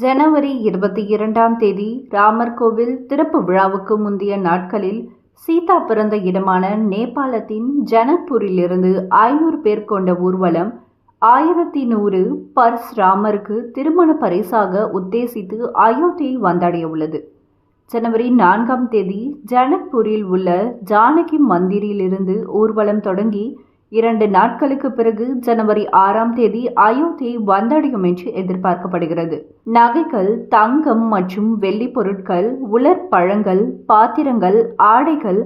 ஜனவரி இருபத்தி இரண்டாம் தேதி ராமர் கோவில் திறப்பு விழாவுக்கு முந்தைய நாட்களில் சீதா பிறந்த இடமான நேபாளத்தின் ஜனக்பூரிலிருந்து ஐநூறு பேர் கொண்ட ஊர்வலம் ஆயிரத்தி நூறு பர்ஸ் ராமருக்கு திருமண பரிசாக உத்தேசித்து அயோத்தியை வந்தடைய உள்ளது ஜனவரி நான்காம் தேதி ஜனக்பூரில் உள்ள ஜானகி மந்திரிலிருந்து ஊர்வலம் தொடங்கி இரண்டு நாட்களுக்கு பிறகு ஜனவரி ஆறாம் தேதி அயோத்தியை வந்தடையும் என்று எதிர்பார்க்கப்படுகிறது. நகைகள் தங்கம் மற்றும் வெள்ளி பொருட்கள் உலர் பழங்கள் பாத்திரங்கள் ஆடைகள்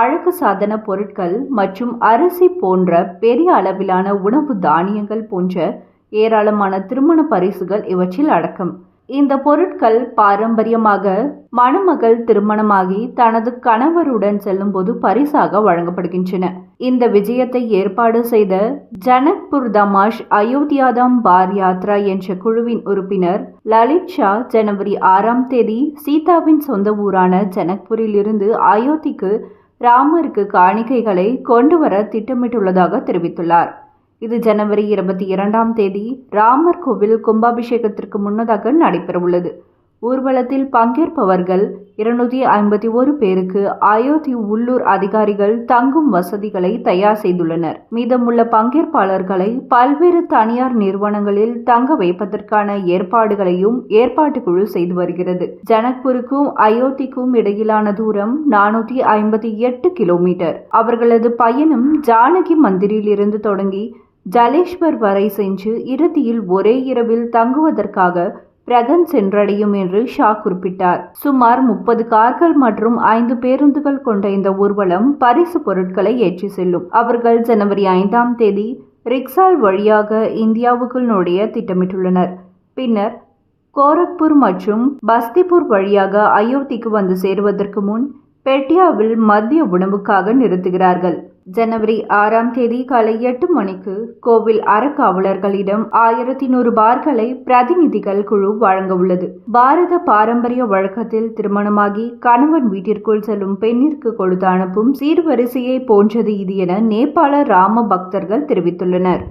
அழகு சாதன பொருட்கள் மற்றும் அரிசி போன்ற பெரிய அளவிலான உணவு தானியங்கள் போன்ற ஏராளமான திருமண பரிசுகள் இவற்றில் அடக்கம். இந்த பொருட்கள் பாரம்பரியமாக மணமகள் திருமணமாகி தனது கணவருடன் செல்லும்போது பரிசாக வழங்கப்படுகின்றன. இந்த விஜயத்தை ஏற்பாடு செய்த ஜனக்பூர் தமாஷ் அயோத்தியாதாம் பார் யாத்ரா என்ற குழுவின் உறுப்பினர் லலித் ஷா ஜனவரி ஆறாம் தேதி சீதாவின் சொந்த ஊரான ஜனக்பூரில் இருந்து அயோத்திக்கு ராமருக்கு காணிக்கைகளை கொண்டு வர திட்டமிட்டுள்ளதாக தெரிவித்துள்ளார். இது ஜனவரி இருபத்தி இரண்டாம் தேதி ராமர் கோவில் கும்பாபிஷேகத்திற்கு முன்னதாக நடைபெறவுள்ளது. ஊர்வலத்தில் பங்கேற்பவர்கள் இருநூத்தி ஐம்பத்தி ஒரு பேருக்கு அயோத்தி உள்ளூர் அதிகாரிகள் தங்கும் வசதிகளை தயார் செய்துள்ளனர். மீதமுள்ள பங்கேற்பாளர்களை பல்வேறு தனியார் நிறுவனங்களில் தங்க வைப்பதற்கான ஏற்பாடுகளையும் ஏற்பாட்டு குழு செய்து வருகிறது. ஜனக்பூருக்கும் அயோத்திக்கும் இடையிலான தூரம் நானூத்தி ஐம்பத்தி எட்டு கிலோமீட்டர். அவர்களது பயணம் ஜானகி மந்திரில் இருந்து தொடங்கி ஜலேஸ்வர் வரை சென்று இறுதியில் ஒரே இரவில் தங்குவதற்காக பிரகன் சென்றடையும் என்று ஷா குறிப்பிட்டார். சுமார் முப்பது கார்கள் மற்றும் ஐந்து பேருந்துகள் கொண்ட இந்த ஊர்வலம் பரிசு பொருட்களை ஏற்றி செல்லும். அவர்கள் ஜனவரி ஐந்தாம் தேதி ரிக்ஸால் வழியாக இந்தியாவுக்குள் நுழைய திட்டமிட்டுள்ளனர். பின்னர் கோரக்பூர் மற்றும் பஸ்திபூர் வழியாக அயோத்திக்கு வந்து சேருவதற்கு முன் பெட்டியாவில் மத்திய உணவுக்காக நிறுத்துகிறார்கள். ஜனவரி ஆறாம் தேதி காலை எட்டு மணிக்கு கோவில் அறக்காவலர்களிடம் ஆயிரத்தி நூறு பார்களை பிரதிநிதிகள் குழு வழங்க உள்ளது. பாரத பாரம்பரிய வழக்கத்தில் திருமணமாகி கணவன் வீட்டிற்குள் செல்லும் பெண்ணிற்கு கொடுத்து அனுப்பும் சீர்வரிசையை போன்றது இது என நேபாள ராம பக்தர்கள் தெரிவித்துள்ளனர்.